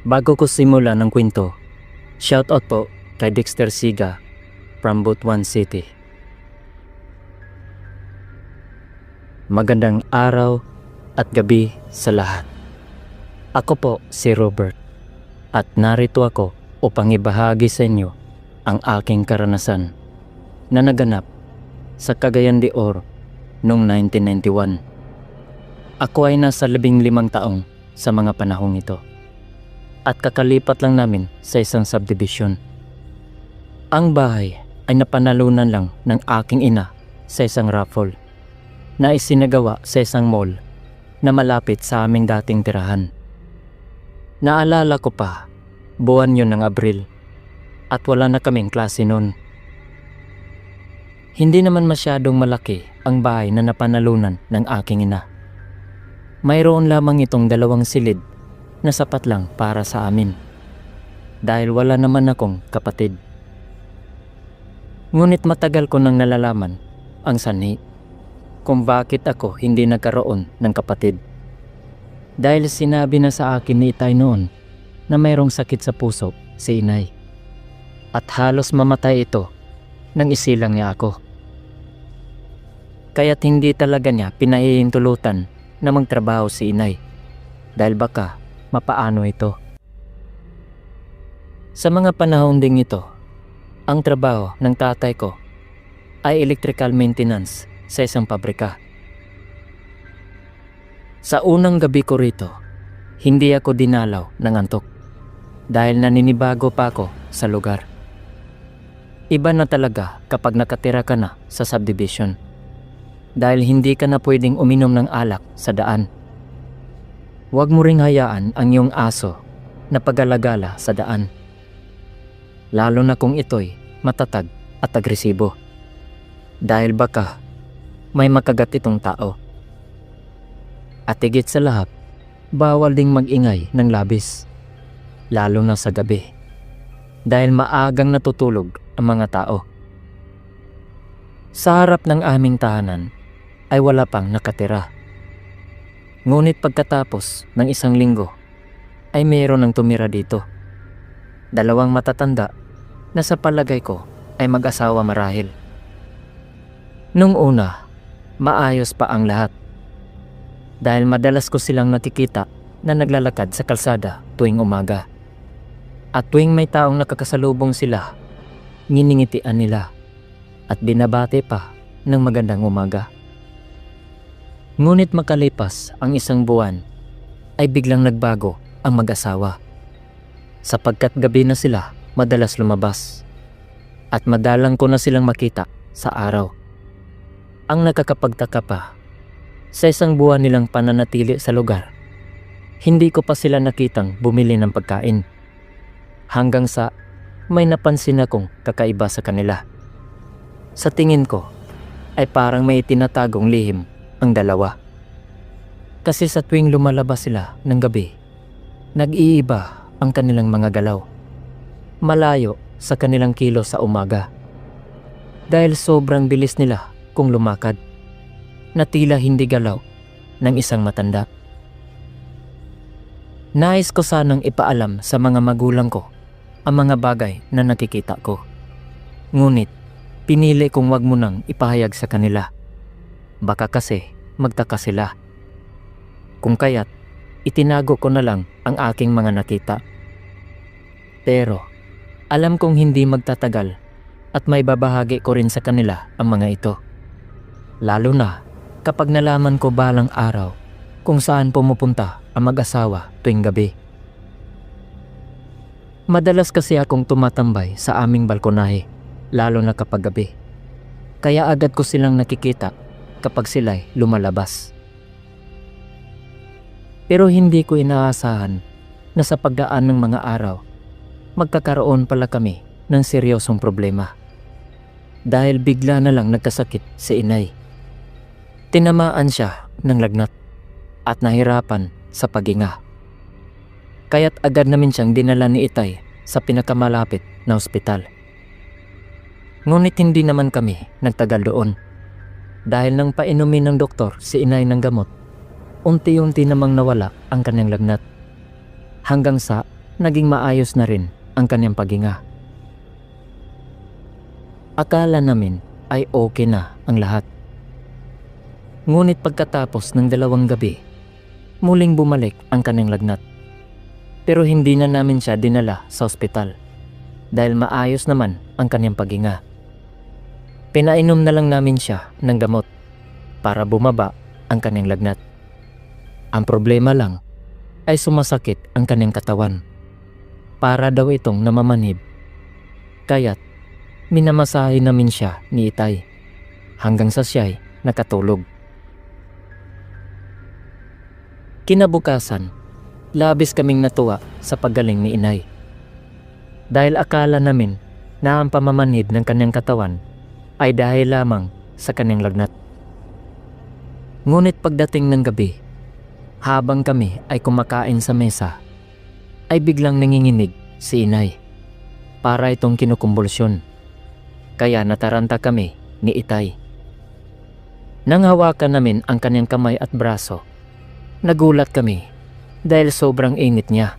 Bago ko simula ng kwento, shoutout po kay Dexter Siga from Butuan City. Magandang araw at gabi sa lahat. Ako po si Robert at narito ako upang ibahagi sa inyo ang aking karanasan na naganap sa Cagayan de Oro noong 1991. Ako ay nasa labing limang taong sa mga panahong ito at kakalipat lang namin sa isang subdivision. Ang bahay ay napanalunan lang ng aking ina sa isang raffle na isinagawa sa isang mall na malapit sa aming dating tirahan. Naalala ko pa, buwan yun ng Abril at wala na kaming klase noon. Hindi naman masyadong malaki ang bahay na napanalunan ng aking ina. Mayroon lamang itong dalawang silid na sapat lang para sa amin. Dahil wala naman akong kapatid. Ngunit matagal ko nang nalalaman ang sanhi kung bakit ako hindi nagkaroon ng kapatid. Dahil sinabi na sa akin ni Itay noon na mayroong sakit sa puso si inay. At halos mamatay ito nang isilang niya ako. Kaya't hindi talaga niya pinahihintulutan na magtrabaho si inay. Dahil baka mapaano ito. Sa mga panahon ding ito, ang trabaho ng tatay ko ay electrical maintenance sa isang pabrika. Sa unang gabi ko rito, hindi ako dinalaw ng antok dahil naninibago pa ako sa lugar. Iba na talaga kapag nakatira ka na sa subdivision dahil hindi ka na pwedeng uminom ng alak sa daan. Huwag mo ring hayaan ang iyong aso na pagalagala sa daan. Lalo na kung ito'y matatag at agresibo. Dahil baka may makagat itong tao. At higit sa lahat, bawal ding magingay ng labis. Lalo na sa gabi. Dahil maagang natutulog ang mga tao. Sa harap ng aming tahanan ay wala pang nakatira. Ngunit pagkatapos ng isang linggo ay mayroon ng tumira dito. Dalawang matatanda na sa palagay ko ay mag-asawa marahil. Nung una, maayos pa ang lahat. Dahil madalas ko silang nakikita na naglalakad sa kalsada tuwing umaga. At tuwing may taong nakakasalubong sila, nginingitian nila at binabate pa ng magandang umaga. Ngunit makalipas ang isang buwan ay biglang nagbago ang mag-asawa. Sapagkat gabi na sila madalas lumabas at madalang ko na silang makita sa araw. Ang nakakapagtaka pa, sa isang buwan nilang pananatili sa lugar, hindi ko pa sila nakitang bumili ng pagkain. Hanggang sa may napansin akong kakaiba sa kanila. Sa tingin ko ay parang may tinatagong lihim ang dalawa. Kasi sa tuwing lumalabas sila ng gabi, nag-iiba ang kanilang mga galaw. Malayo sa kanilang kilo sa umaga. Dahil sobrang bilis nila kung lumakad, na tila hindi galaw ng isang matanda. Nais ko sanang ipaalam sa mga magulang ko ang mga bagay na nakikita ko. Ngunit, pinili kong wag mo nang ipahayag sa kanila. Baka kasi magtaka sila. Kung kaya't, itinago ko na lang ang aking mga nakita. Pero, alam kong hindi magtatagal at may babahagi ko rin sa kanila ang mga ito. Lalo na kapag nalaman ko balang araw kung saan pumupunta ang mag-asawa tuwing gabi. Madalas kasi akong tumatambay sa aming balkonahe, lalo na kapag gabi. Kaya agad ko silang nakikita kapag sila'y lumalabas. Pero hindi ko inaasahan na sa pagdaan ng mga araw, magkakaroon pala kami ng seryosong problema. Dahil bigla na lang nagkasakit si inay. Tinamaan siya ng lagnat at nahirapan sa paginga. Kaya't agad namin siyang dinala ni Itay sa pinakamalapit na ospital. Ngunit hindi naman kami nagtagal doon. Dahil nang painumin ng doktor si inay ng gamot, unti-unti namang nawala ang kanyang lagnat. Hanggang sa naging maayos na rin ang kanyang paghinga. Akala namin ay okay na ang lahat. Ngunit pagkatapos ng dalawang gabi, muling bumalik ang kanyang lagnat. Pero hindi na namin siya dinala sa ospital dahil maayos naman ang kanyang paghinga. Pinainom na lang namin siya ng gamot para bumaba ang kanyang lagnat. Ang problema lang ay sumasakit ang kanyang katawan. Para daw itong namamanhib. Kaya't minamasahe namin siya ni Itay hanggang sa siya'y nakatulog. Kinabukasan, labis kaming natuwa sa paggaling ni Inay. Dahil akala namin na ang pamamanhid ng kanyang katawan ay dahil lamang sa kanyang lagnat. Ngunit pagdating ng gabi, habang kami ay kumakain sa mesa, ay biglang nanginginig si inay. Para itong kinukumbulsyon. Kaya nataranta kami ni itay. Nang hawakan namin ang kanyang kamay at braso, nagulat kami dahil sobrang init niya.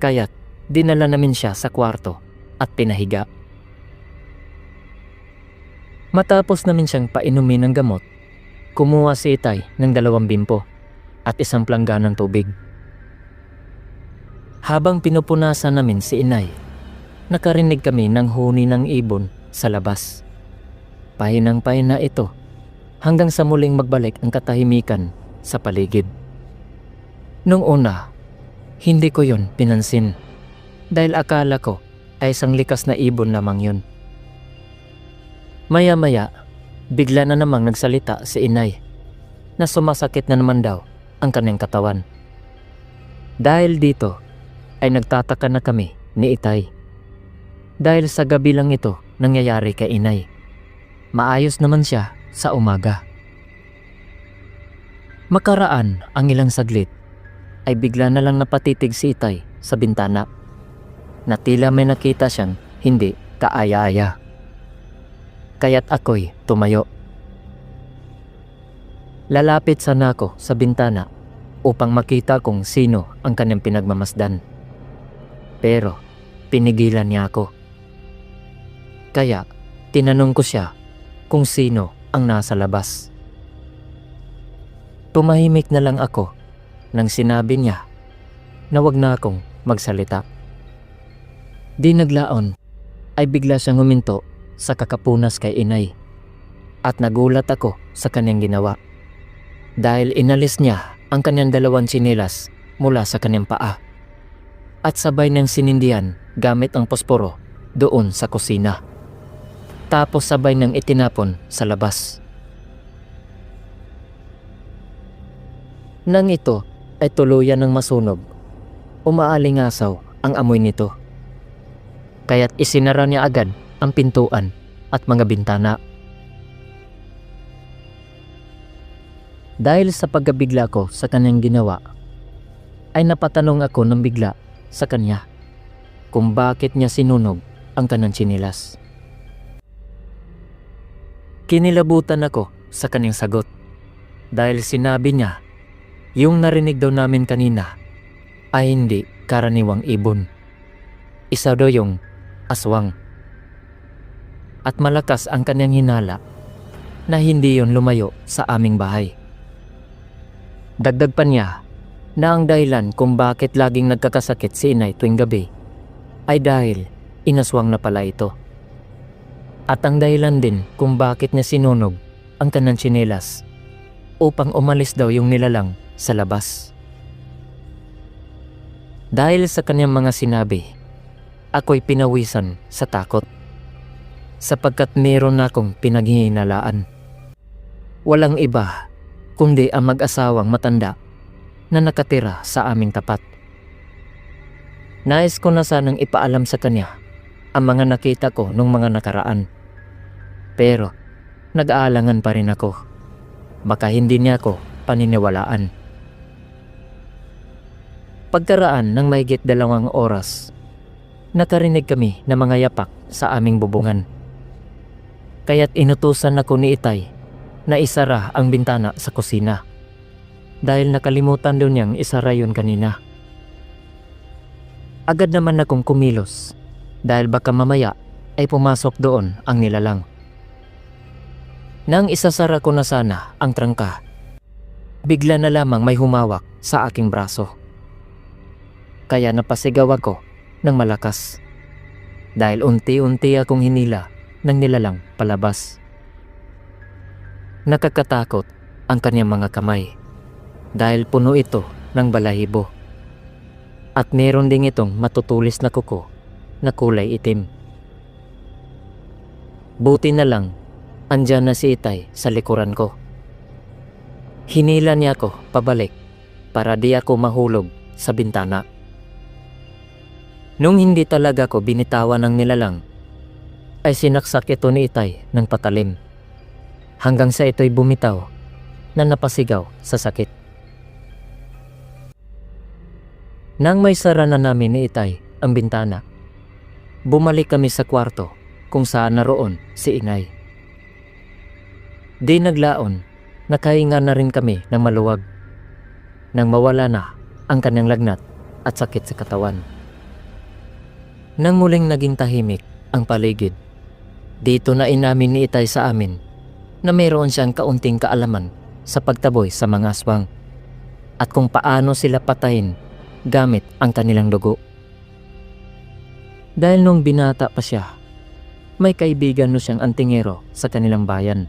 Kaya't dinala namin siya sa kwarto at pinahiga. Matapos namin siyang painumin ng gamot, kumuha si Itay ng dalawang bimpo at isang plangganang tubig. Habang pinupunasan namin si Inay, nakarinig kami ng huni ng ibon sa labas. Pahinang pahina ito hanggang sa muling magbalik ang katahimikan sa paligid. Nung una, hindi ko yon pinansin dahil akala ko ay isang likas na ibon lamang yun. Maya-maya, bigla na namang nagsalita si inay na sumasakit na naman daw ang kanyang katawan. Dahil dito ay nagtataka na kami ni Itay. Dahil sa gabi lang ito nangyayari kay inay. Maayos naman siya sa umaga. Makaraan ang ilang saglit ay bigla na lang napatitig si Itay sa bintana na tila may nakita siyang hindi kaaya-aya kaya't ako'y tumayo. Lalapit sana ako sa bintana upang makita kung sino ang kanyang pinagmamasdan. Pero pinigilan niya ako. Kaya tinanong ko siya kung sino ang nasa labas. Tumahimik na lang ako nang sinabi niya na wag na akong magsalita. Di naglaon ay bigla siyang huminto sa kakapunas kay inay. At nagulat ako sa kanyang ginawa. Dahil inalis niya ang kanyang dalawang tsinelas mula sa kanyang paa. At sabay niyang sinindihan gamit ang posporo doon sa kusina. Tapos sabay niyang itinapon sa labas. Nang ito ay tuluyan ng masunog, umaalingasaw ang amoy nito. Kaya't isinara niya agad ang pintuan at mga bintana. Dahil sa pagkabigla ko sa kanyang ginawa, ay napatanong ako ng bigla sa kanya kung bakit niya sinunog ang kanang chinilas. Kinilabutan ako sa kanyang sagot dahil sinabi niya yung narinig daw namin kanina ay hindi karaniwang ibon. Isa daw yung aswang at malakas ang kanyang hinala na hindi yon lumayo sa aming bahay. Dagdag pa niya na ang dahilan kung bakit laging nagkakasakit si inay tuwing gabi ay dahil inaswang na pala ito. At ang dahilan din kung bakit niya sinunog ang kanang tsinelas upang umalis daw yung nilalang sa labas. Dahil sa kanyang mga sinabi, ako'y pinawisan sa takot sapagkat meron akong pinaghihinalaan. Walang iba kundi ang mag-asawang matanda na nakatira sa aming tapat. Nais ko na sanang ipaalam sa kanya ang mga nakita ko nung mga nakaraan. Pero nag-aalangan pa rin ako. Baka hindi niya ako paniniwalaan. Pagkaraan ng mahigit dalawang oras, nakarinig kami ng mga yapak sa aming bubungan. Kaya't inutusan ako ni Itay na isara ang bintana sa kusina. Dahil nakalimutan doon niyang isara yun kanina. Agad naman akong kumilos dahil baka mamaya ay pumasok doon ang nilalang. Nang isasara ko na sana ang trangka, bigla na lamang may humawak sa aking braso. Kaya napasigaw ako ng malakas dahil unti-unti akong hinila ng nilalang palabas. Nakakatakot ang kanyang mga kamay dahil puno ito ng balahibo. At meron ding itong matutulis na kuko na kulay itim. Buti na lang, andyan na si Itay sa likuran ko. Hinila niya ako pabalik para di ako mahulog sa bintana. Nung hindi talaga ko binitawan ng nilalang, ay sinaksak ito ni Itay ng patalim. Hanggang sa ito'y bumitaw na napasigaw sa sakit. Nang may sara na namin ni Itay ang bintana, bumalik kami sa kwarto kung saan naroon si Inay. Di naglaon, nakahinga na rin kami ng maluwag. Nang mawala na ang kanyang lagnat at sakit sa katawan. Nang muling naging tahimik ang paligid, dito na inamin ni Itay sa amin na mayroon siyang kaunting kaalaman sa pagtaboy sa mga aswang at kung paano sila patayin gamit ang kanilang dugo. Dahil nung binata pa siya, may kaibigan no siyang antingero sa kanilang bayan.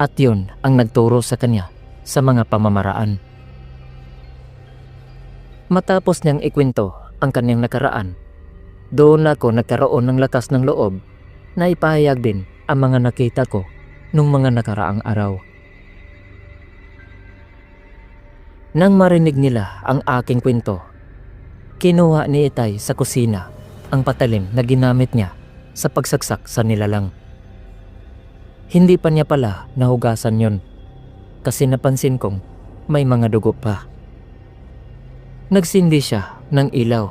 At yun ang nagturo sa kanya sa mga pamamaraan. Matapos niyang ikwento ang kanyang nakaraan, doon ako nagkaroon ng lakas ng loob na ipahayag din ang mga nakita ko nung mga nakaraang araw. Nang marinig nila ang aking kwento, kinuha ni Itay sa kusina ang patalim na ginamit niya sa pagsaksak sa nilalang. Hindi pa niya pala nahugasan yon kasi napansin kong may mga dugo pa. Nagsindi siya ng ilaw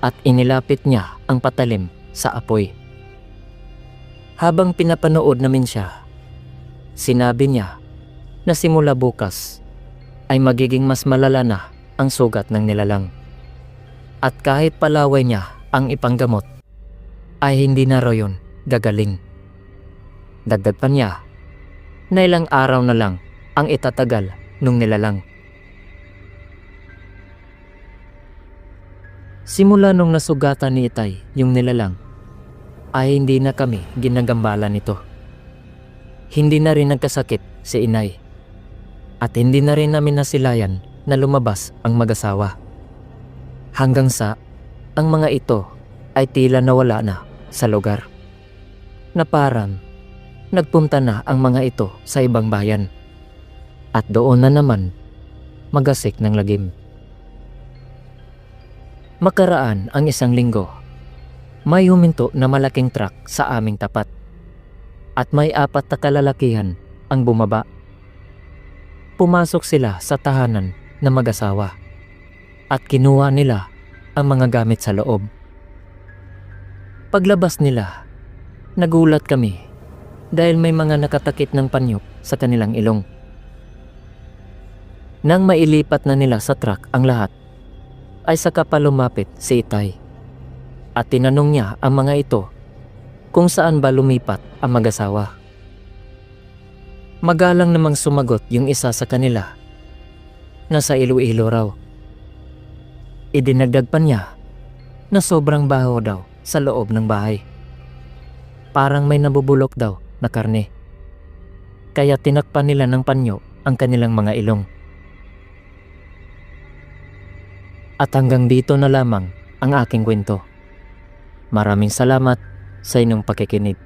at inilapit niya ang patalim sa apoy. Habang pinapanood namin siya, sinabi niya na simula bukas ay magiging mas malala na ang sugat ng nilalang. At kahit palaway niya ang ipanggamot, ay hindi na raw yun gagaling. Dagdag pa niya na ilang araw na lang ang itatagal nung nilalang. Simula nung nasugatan ni Itay yung nilalang, ay hindi na kami ginagambala nito. Hindi na rin nagkasakit si inay. At hindi na rin namin nasilayan na lumabas ang mag-asawa. Hanggang sa ang mga ito ay tila nawala na sa lugar. Na parang nagpunta na ang mga ito sa ibang bayan. At doon na naman magasik ng lagim. Makaraan ang isang linggo. May huminto na malaking truck sa aming tapat. At may apat na kalalakihan ang bumaba. Pumasok sila sa tahanan na mag-asawa. At kinuha nila ang mga gamit sa loob. Paglabas nila, nagulat kami dahil may mga nakatakip ng panyo sa kanilang ilong. Nang mailipat na nila sa truck ang lahat, ay saka pa lumapit si Itay. At tinanong niya ang mga ito kung saan ba lumipat ang mag-asawa. Magalang namang sumagot yung isa sa kanila. Nasa Iloilo raw. Idinagdag pa niya na sobrang baho daw sa loob ng bahay. Parang may nabubulok daw na karne. Kaya tinakpan nila ng panyo ang kanilang mga ilong. At hanggang dito na lamang ang aking kwento. Maraming salamat sa inyong pakikinig.